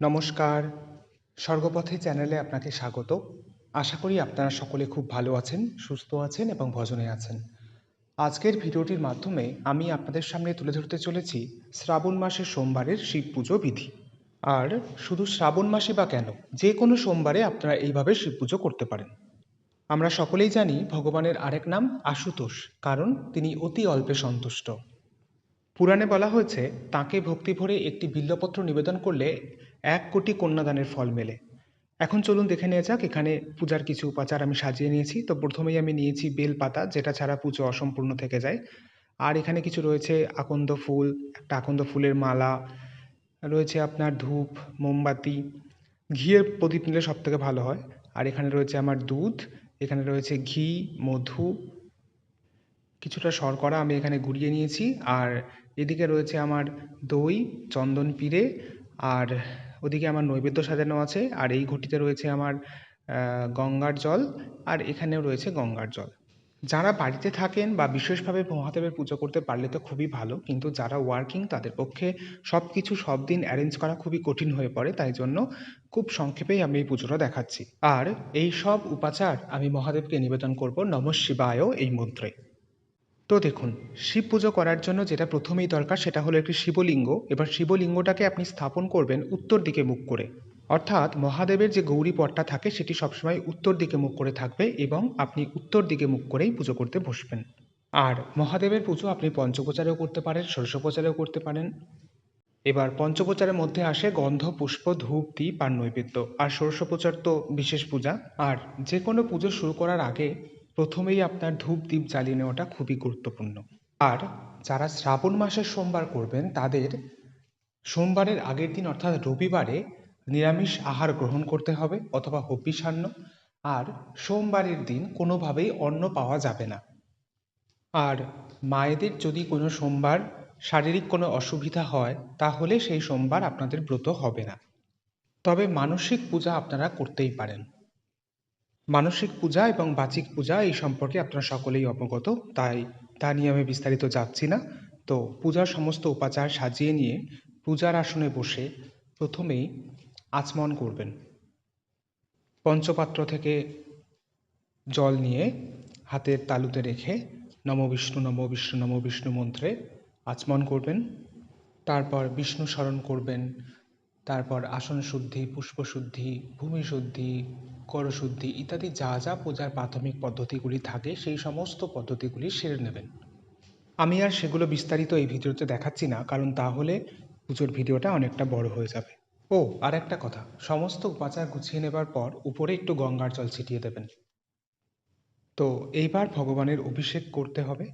নমস্কার। স্বর্গপথে চ্যানেলে আপনাকে স্বাগত। আশা করি আপনারা সকলে খুব ভালো আছেন, সুস্থ আছেন এবং ভজনে আছেন। আজকের ভিডিওটির মাধ্যমে আমি আপনাদের সামনে তুলে ধরতে চলেছি শ্রাবণ মাসের সোমবারের শিব পুজো বিধি। আর শুধু শ্রাবণ মাসে বা কেন, যে কোনো সোমবারে আপনারা এইভাবে শিব পুজো করতে পারেন। আমরা সকলেই জানি ভগবানের আরেক নাম আশুতোষ, কারণ তিনি অতি অল্পে সন্তুষ্ট। পুরাণে বলা হয়েছে, তাকে ভক্তি ভরে একটি বিল্লপত্র নিবেদন করলে এক কোটি কন্যাদানের ফল মেলে। এখন চলুন দেখে নেওয়া যাক, এখানে পূজার কিছু উপাচার আমি সাজিয়ে নিয়েছি। তো প্রথমেই আমি নিয়েছি বেল পাতা, যেটা ছাড়া পুজো অসম্পূর্ণ থেকে যায়। আর এখানে কিছু রয়েছে আকন্দ ফুল, একটা আকন্দ ফুলের মালা, রয়েছে আপনার ধূপ, মোমবাতি। ঘিয়ের প্রদীপ নিলে সব থেকে ভালো হয়। আর এখানে রয়েছে আমার দুধ, এখানে রয়েছে ঘি, মধু। কিছুটা শর্করা আমি এখানে গুঁড়িয়ে নিয়েছি। আর এদিকে রয়েছে আমার দই, চন্দন পিড়ে, আর ওদিকে আমার নৈবেদ্য সাজানো আছে, আর এই ঘটিতে রয়েছে আমার গঙ্গার জল, আর এখানেও রয়েছে গঙ্গার জল। যারা বাড়িতে থাকেন বা বিশেষভাবে মহাদেবের পুজো করতে পারলে তো খুবই ভালো, কিন্তু যারা ওয়ার্কিং তাদের পক্ষে সব কিছু সব দিন অ্যারেঞ্জ করা খুবই কঠিন হয়ে পড়ে, তাই জন্য খুব সংক্ষেপেই আমি এই পুজোটা দেখাচ্ছি। আর এই সব উপাচার আমি মহাদেবকে নিবেদন করব নম শিবায় এই মন্ত্রে। তো দেখুন, শিব পুজো করার জন্য যেটা প্রথমেই দরকার সেটা হলো একটি শিবলিঙ্গ এবার শিবলিঙ্গটাকে আপনি স্থাপন করবেন উত্তর দিকে মুখ করে। অর্থাৎ মহাদেবের যে গৌরী পটটা থাকে সেটি সবসময় উত্তর দিকে মুখ করে থাকবে এবং আপনি উত্তর দিকে মুখ করেই পুজো করতে বসবেন। আর মহাদেবের পুজো আপনি পঞ্চপ্রচারেও করতে পারেন, ষোড়শোপচারেও করতে পারেন। এবার পঞ্চপ্রচারের মধ্যে আসে গন্ধ, পুষ্প, ধূপ দ্বীপ আর নৈবেদ্য। আর ষোড়শোপচার তো বিশেষ পূজা। আর যে কোনো পুজো শুরু করার আগে প্রথমেই আপনার ধূপ দ্বীপ জ্বালিয়ে নেওয়াটা খুবই গুরুত্বপূর্ণ। আর যারা শ্রাবণ মাসের সোমবার করবেন, তাদের সোমবারের আগের দিন, অর্থাৎ রবিবারে, নিরামিষ আহার গ্রহণ করতে হবে অথবা হব্বিষান্ন। আর সোমবারের দিন কোনোভাবেই অন্ন পাওয়া যাবে না। আর মায়েদের যদি কোনো সোমবার শারীরিক কোনো অসুবিধা হয়, তাহলে সেই সোমবার আপনাদের ব্রত হবে না। তবে মানসিক পূজা আপনারা করতেই পারেন। মানসিক পূজা এবং বাচিক পূজা এই সম্পর্কে আপনারা সকলেই অবগত, তাই তা নিয়ে আমি বিস্তারিত যাচ্ছি না। তো পূজার সমস্ত উপাচার সাজিয়ে নিয়ে পূজার আসনে বসে প্রথমেই আচমন করবেন। পঞ্চপাত্র থেকে জল নিয়ে হাতের তালুতে রেখে নম বিষ্ণু নম বিষ্ণু নম বিষ্ণু মন্ত্রে আচমন করবেন। তারপর বিষ্ণু স্মরণ করবেন তারপর আসন শুদ্ধি, পুষ্পশুদ্ধি, ভূমি শুদ্ধি, করশুদ্ধি ইত্যাদি যা যা পূজার প্রাথমিক পদ্ধতিগুলি থাকে সেই সমস্ত পদ্ধতিগুলি সেরে নেবেন। আমি আর সেগুলো বিস্তারিত এই ভিডিওতে দেখাচ্ছি না, কারণ তাহলে পুজোর ভিডিওটা অনেকটা বড় হয়ে যাবে। ও, আর একটা কথা, সমস্ত উপাচার গুছিয়ে নেবার পর উপরে একটু গঙ্গার জল ছিটিয়ে দেবেন। তো এইবার ভগবানের অভিষেক করতে হবে।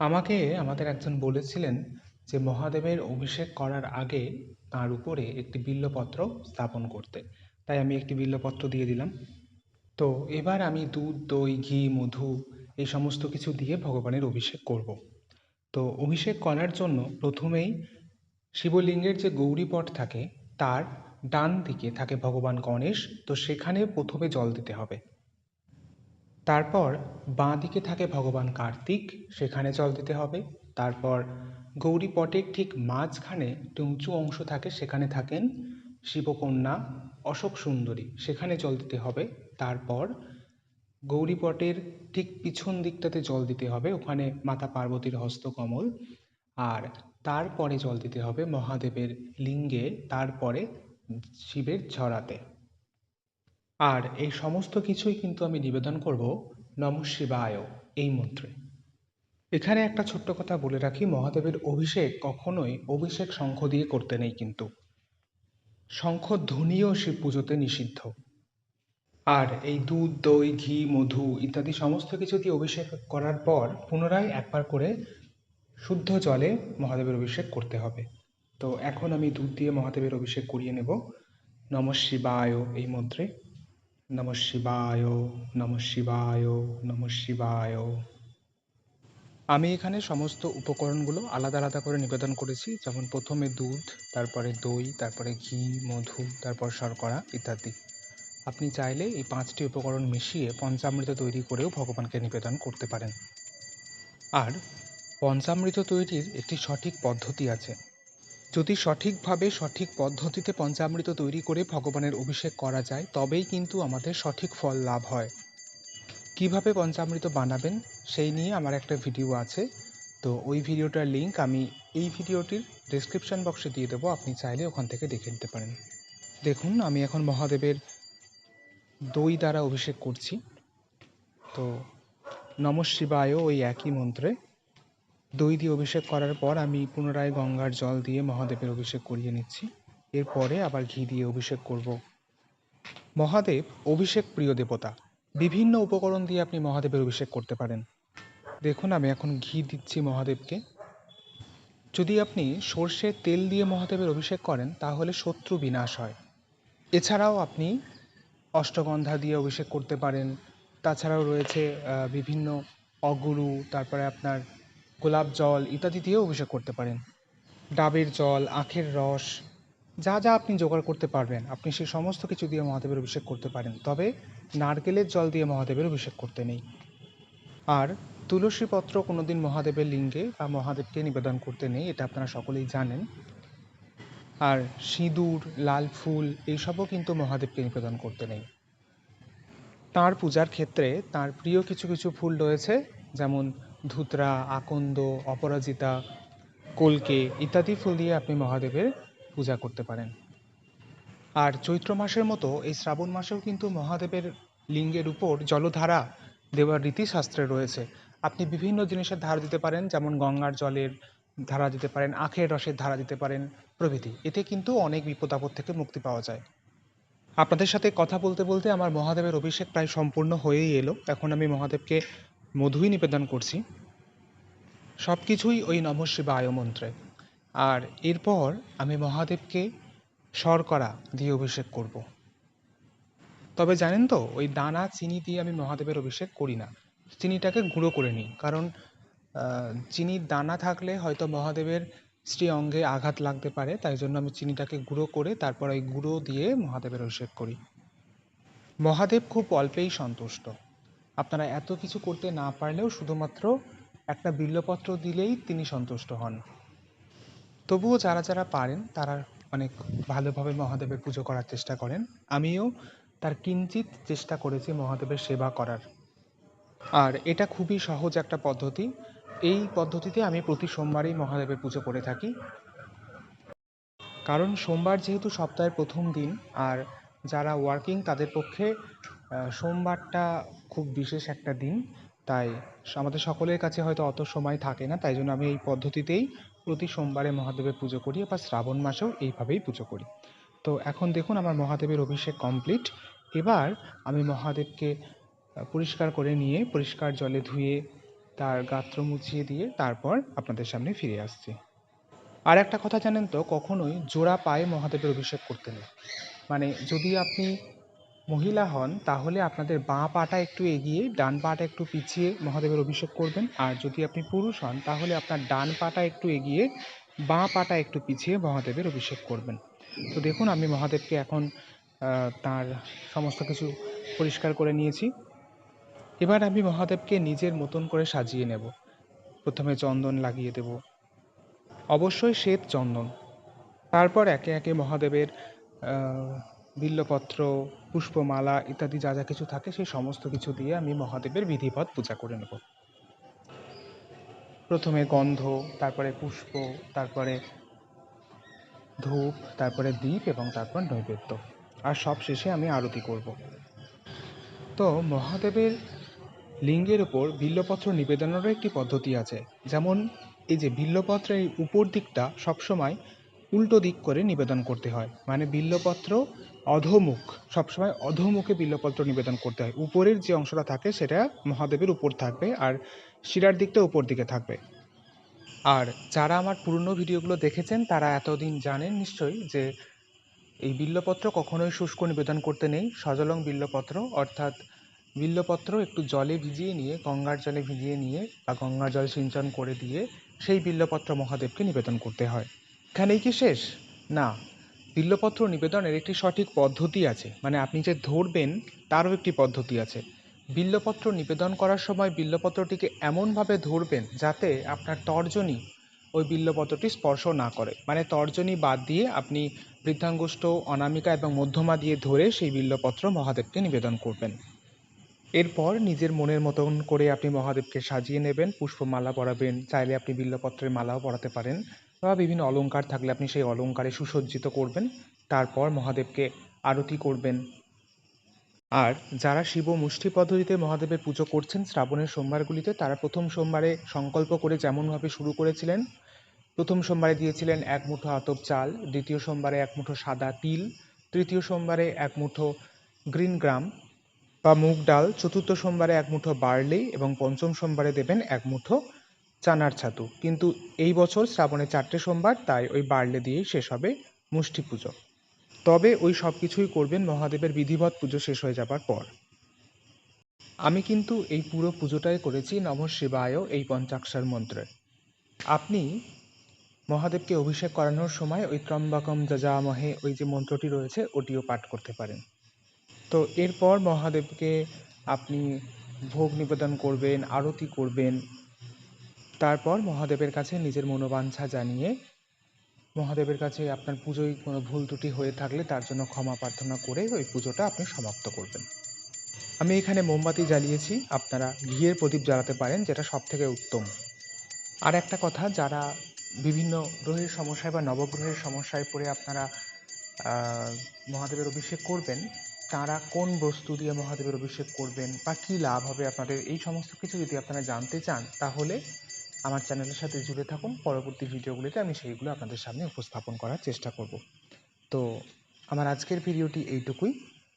আমাকে, আমাদের একজন বলেছিলেন যে মহাদেবের অভিষেক করার আগে তার উপরে একটি বিল্লপত্র স্থাপন করতে। তাই আমি একটি বিল্লপত্র দিয়ে দিলাম। তো এবার আমি দুধ, দই, ঘি, মধু এই সমস্ত কিছু দিয়ে ভগবানের অভিষেক করব। তো অভিষেক করার জন্য প্রথমেই শিবলিঙ্গের যে গৌরীপট থাকে, তার ডান দিকে থাকে ভগবান গণেশ। তো সেখানে প্রথমে জল দিতে হবে। তারপর বাঁ দিকে থাকে ভগবান কার্তিক। সেখানে জল দিতে হবে। তারপর গৌরীপটের ঠিক মাঝখানে একটি উঁচু অংশ থাকে, সেখানে থাকেন শিবকন্যা অশোক সুন্দরী। সেখানে জল দিতে হবে, তারপর গৌরীপটের ঠিক পিছন দিকটাতে জল দিতে হবে, ওখানে মাতা পার্বতীর হস্তকমল। আর তারপরে জল দিতে হবে মহাদেবের লিঙ্গে, তারপরে শিবের ঝরাতে। আর এই সমস্ত কিছুই কিন্তু আমি নিবেদন করব, নম শিবায়, এই মন্ত্রে। এখানে একটা ছোট্ট কথা বলে রাখি, মহাদেবের অভিষেক কখনোই অভিষেক শঙ্খ দিয়ে করতে নেই কিন্তু। শঙ্খ ধ্বনিও শিব পুজোতে নিষিদ্ধ। আর এই দুধ, দই, ঘি, মধু ইত্যাদি সমস্ত কিছু দিয়ে অভিষেক করার পর পুনরায় একবার করে শুদ্ধ জলে মহাদেবের অভিষেক করতে হবে। তো এখন আমি দুধ দিয়ে মহাদেবের অভিষেক করিয়ে নেব। নম শিবায় এই মন্ত্রে। নম শিবায় নম শিবায় নম শিবায়। আমি এখানে সমস্ত উপকরণগুলো আলাদা আলাদা করে নিবেদন করেছি, যেমন প্রথমে দুধ, তারপরে দই, তারপরে ঘি, মধু, তারপর শর্করা ইত্যাদি। আপনি চাইলে এই পাঁচটি উপকরণ মিশিয়ে পঞ্চামৃত তৈরি করেও ভগবানকে নিবেদন করতে পারেন। আর পঞ্চামৃত তৈরির একটি সঠিক পদ্ধতি আছে। যদি সঠিকভাবে সঠিক পদ্ধতিতে পঞ্চামৃত তৈরি করে ভগবানের অভিষেক করা যায়, তবেই কিন্তু আমাদের সঠিক ফল লাভ হয়। কীভাবে পঞ্চামৃত বানাবেন সেই নিয়ে আমার একটা ভিডিও আছে। তো ওই ভিডিওটার লিংক আমি এই ভিডিওটির ডেসক্রিপশন বক্সে দিয়ে দেবো। আপনি চাইলে ওখান থেকে দেখে নিতে পারেন। দেখুন, আমি এখন মহাদেবের দই দ্বারা অভিষেক করছি। তো নম শিবায় ওই একই মন্ত্রে। দই দিয়ে অভিষেক করার পর আমি পুনরায় গঙ্গার জল দিয়ে মহাদেবের অভিষেক করিয়ে নিচ্ছি। এরপরে আবার ঘি দিয়ে অভিষেক করব। মহাদেব অভিষেক প্রিয় দেবতা। বিভিন্ন উপকরণ দিয়ে আপনি মহাদেবের অভিষেক করতে পারেন। দেখুন, আমি এখন ঘি দিচ্ছি মহাদেবকে। যদি আপনি সর্ষের তেল দিয়ে মহাদেবের অভিষেক করেন, তাহলে শত্রু বিনাশ হয়। এছাড়াও আপনি অষ্টগন্ধা দিয়ে অভিষেক করতে পারেন। তাছাড়াও রয়েছে বিভিন্ন অগুরু, তারপরে আপনার গোলাপ জল ইত্যাদি দিয়েও অভিষেক করতে পারেন। ডাবের জল, আখের রস যা যা আপনি জোগাড় করতে পারবেন, আপনি সেই সমস্ত কিছু দিয়ে মহাদেবের অভিষেক করতে পারেন। তবে নারকেলের জল দিয়ে মহাদেবের অভিষেক করতে নেই। আর তুলসী পত্র কোনোদিন মহাদেবের লিঙ্গে বা মহাদেবকে নিবেদন করতে নেই, এটা আপনারা সকলেই জানেন। আর সিঁদুর, লাল ফুল এইসবও কিন্তু মহাদেবকে নিবেদন করতে নেই। তার পূজার ক্ষেত্রে তার প্রিয় কিছু কিছু ফুল রয়েছে, যেমন ধুতরা, আকন্দ, অপরাজিতা, কলকে ইত্যাদি ফুল দিয়ে আপনি মহাদেবের পূজা করতে পারেন। আর চৈত্র মাসের মতো এই শ্রাবণ মাসেও কিন্তু মহাদেবের লিঙ্গের উপর জলধারা দেওয়ার রীতিশাস্ত্রে রয়েছে। আপনি বিভিন্ন জিনিসের ধারা দিতে পারেন, যেমন গঙ্গার জলের ধারা দিতে পারেন, আখের রসের ধারা দিতে পারেন প্রভৃতি। এতে কিন্তু অনেক বিপদ আপদ থেকে মুক্তি পাওয়া যায়। আপনাদের সাথে কথা বলতে বলতে আমার মহাদেবের অভিষেক প্রায় সম্পূর্ণ হয়েই এলো। এখন আমি মহাদেবকে মধুই নিবেদন করছি। সব কিছুই ওই নম শিবায় মন্ত্রে। আর এরপর আমি মহাদেবকে শর্করা দিয়ে অভিষেক করব। তবে জানেন তো, ওই দানা, চিনি দিয়ে আমি মহাদেবের অভিষেক করি না। চিনিটাকে গুঁড়ো করে নিই, কারণ চিনির দানা থাকলে হয়তো মহাদেবের শ্রী অঙ্গে আঘাত লাগতে পারে, তাই জন্য আমি চিনিটাকে গুঁড়ো করে তারপর ওই গুঁড়ো দিয়ে মহাদেবের অভিষেক করি। মহাদেব খুব অল্পেই সন্তুষ্ট। আপনারা এত কিছু করতে না পারলেও শুধুমাত্র একটা বিল্লপত্র দিলেই তিনি সন্তুষ্ট হন। তবুও যারা যারা পারেন, তারা অনেক ভালোভাবে মহাদেবের পুজো করার চেষ্টা করেন। আমিও তার কিঞ্চিত চেষ্টা করেছি মহাদেবের সেবা করার। আর এটা খুবই সহজ একটা পদ্ধতি। এই পদ্ধতিতে আমি প্রতি সোমবারই মহাদেবের পুজো করে থাকি। কারণ সোমবার যেহেতু সপ্তাহের প্রথম দিন, আর যারা ওয়ার্কিং তাদের পক্ষে সোমবারটা খুব বিশেষ একটা দিন। তাই আমাদের সকলের কাছে হয়তো অত সময় থাকে না, তাই জন্য আমি এই পদ্ধতিতেই প্রতি সোমবারে মহাদেবের পুজো করি, আবার শ্রাবণ মাসেও এইভাবেই পুজো করি। তো এখন দেখুন আমার মহাদেবের অভিষেক কমপ্লিট এবার আমি মহাদেবকে পরিষ্কার করে নিয়ে, পরিষ্কার জলে ধুয়ে, তার গাত্র মুছিয়ে দিয়ে তারপর আপনাদের সামনে ফিরে আসছি। আর একটা কথা জানেন তো, কখনোই জোড়া পায়ে মহাদেবের অভিষেক করতে নেই মানে যদি আপনি মহিলা হন, তাহলে আপনাদের বাঁ পাটা একটু এগিয়ে, ডান পাটা একটু পিছিয়ে মহাদেবের অভিষেক করবেন। আর যদি আপনি পুরুষ হন, তাহলে আপনার ডান পাটা একটু এগিয়ে, বাঁ পাটা একটু পিছিয়ে মহাদেবের অভিষেক করবেন। তো দেখুন, আমি মহাদেবকে এখন তার সমস্ত কিছু পরিষ্কার করে নিয়েছি। এবার আমি মহাদেবকে নিজের মতন করে সাজিয়ে নেব। প্রথমে চন্দন লাগিয়ে দেব। অবশ্যই শ্বেত চন্দন। তারপর একে একে মহাদেবের বিল্লপত্র পুষ্পমালা ইত্যাদি যা যা কিছু থাকে, সেই সমস্ত কিছু দিয়ে আমি মহাদেবের বিধিবৎ পূজা করে নেব। প্রথমে গন্ধ, তারপরে পুষ্প, তারপরে ধূপ, তারপরে দীপ এবং তারপর নৈবেদ্য। আর সব শেষে আমি আরতি করব। তো মহাদেবের লিঙ্গের উপর বিল্লপত্র নিবেদনেরও একটি পদ্ধতি আছে। যেমন এই যে বিল্লপত্রের উপর দিকটা সবসময় উল্টো দিক করে নিবেদন করতে হয়। মানে বিল্লপত্র, অধোমুখ, সবসময় অধোমুখে বিল্লপত্র নিবেদন করতে হয়। উপরের যে অংশটা থাকে সেটা মহাদেবের উপর থাকবে আর শিরার দিকটা উপর দিকে থাকবে। আর যারা আমার পুরনো ভিডিওগুলো দেখেছেন, তারা এতদিন জানেন নিশ্চয়ই যে এই বিল্লপত্র কখনোই শুষ্ক নিবেদন করতে নেই। সজলং বিল্লপত্র, অর্থাৎ বিল্লপত্র একটু জলে ভিজিয়ে নিয়ে, গঙ্গার জলে ভিজিয়ে নিয়ে বা গঙ্গার জল সিঞ্চন করে দিয়ে সেই বিল্লপত্র মহাদেবকে নিবেদন করতে হয়। এখানেই কি শেষ? না। বিল্লপত্র নিবেদনের একটি সঠিক পদ্ধতি আছে। মানে আপনি যে ধরবেন, তারও একটি পদ্ধতি আছে। বিল্লপত্র নিবেদন করার সময় বিল্লপত্রটিকে এমনভাবে ধরবেন যাতে আপনার তর্জনী ওই বিল্লপত্রটি স্পর্শ না করে। মানে তর্জনী বাদ দিয়ে আপনি বৃদ্ধাঙ্গুষ্ঠ, অনামিকা এবং মধ্যমা দিয়ে ধরে সেই বিল্লপত্র মহাদেবকে নিবেদন করবেন। এরপর নিজের মনের মতন করে আপনি মহাদেবকে সাজিয়ে নেবেন, পুষ্পমালা পরাবেন, চাইলে আপনি বিল্লপত্রের মালাও পরাতে পারেন। বা বিভিন্ন অলঙ্কার থাকলে আপনি সেই অলংকারে সুসজ্জিত করবেন, তারপর মহাদেবকে আরতি করবেন। আর যারা শিব মুষ্টি পদ্ধতিতে মহাদেবের পুজো করছেন, শ্রাবণের সোমবারগুলিতে তারা প্রথম সোমবারে সংকল্প করে যেমনভাবে শুরু করেছিলেন, প্রথম সোমবারে দিয়েছিলেন এক মুঠো আতপ চাল, দ্বিতীয় সোমবারে এক মুঠো সাদা তিল, তৃতীয় সোমবারে এক মুঠো গ্রিন গ্রাম বা মুগ ডাল, চতুর্থ সোমবারে এক মুঠো বার্লি এবং পঞ্চম সোমবারে দেবেন এক মুঠো চানার ছাতু। কিন্তু এই বছর শ্রাবণে চারটে সোমবার, তাই ওই বার্লে দিয়েই শেষ হবে মুষ্টি পুজো। তবে ওই সব কিছুই করবেন মহাদেবের বিধিবৎ পুজো শেষ হয়ে যাবার পর। আমি কিন্তু এই পুরো পুজোটাই করেছি, নম শিবায় এই পঞ্চাক্ষর মন্ত্রে। আপনি মহাদেবকে অভিষেক করানোর সময় ওই ত্রম্বকম যজামহে ওই যে মন্ত্রটি রয়েছে, ওটিও পাঠ করতে পারেন। তো এরপর মহাদেবকে আপনি ভোগ নিবেদন করবেন, আরতি করবেন তারপর মহাদেবের কাছে নিজের মনোবাঞ্ছা জানিয়ে, মহাদেবের কাছে আপনার পুজোয় কোনো ভুল ত্রুটি হয়ে থাকলে তার জন্য ক্ষমা প্রার্থনা করে ওই পুজোটা আপনি সমাপ্ত করবেন। আমি এখানে মোমবাতি জ্বালিয়েছি। আপনারা ঘিয়ের প্রদীপ জ্বালাতে পারেন, যেটা সব থেকে উত্তম। আর একটা কথা, যারা বিভিন্ন গ্রহের সমস্যায় বা নবগ্রহের সমস্যায় পড়ে আপনারা মহাদেবের অভিষেক করবেন, তারা কোন বস্তু দিয়ে মহাদেবের অভিষেক করবেন বা কী লাভ হবে আপনাদের, এই সমস্ত কিছু যদি আপনারা জানতে চান, তাহলে আমার চ্যানেলের সাথে জুড়ে থাকুন। পরবর্তী ভিডিওগুলিতে আমি সেইগুলো আপনাদের সামনে উপস্থাপন করার চেষ্টা করব। তো আমার আজকের ভিডিওটি এইটুকুই।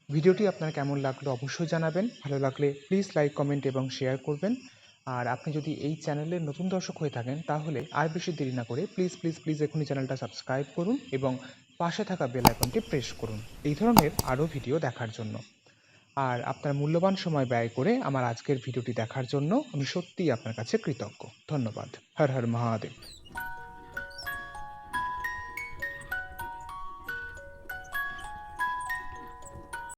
ভিডিওটি আপনার কেমন লাগল অবশ্যই জানাবেন। ভালো লাগলে প্লিজ লাইক কমেন্ট এবং শেয়ার করবেন। আর আপনি যদি এই চ্যানেলের নতুন দর্শক হয়ে থাকেন, তাহলে আর বেশি দেরি না করে প্লিজ প্লিজ প্লিজ এখনই চ্যানেলটা সাবস্ক্রাইব করুন এবং পাশে থাকা বেল আইকনটি প্রেস করুন। এই ধরনের আরও ভিডিও দেখার জন্য। আর আপনার মূল্যবান সময় ব্যয় করে আমার আজকের ভিডিওটি দেখার জন্য আমি সত্যিই আপনার কাছে কৃতজ্ঞ। ধন্যবাদ। হর হর মহাদেব।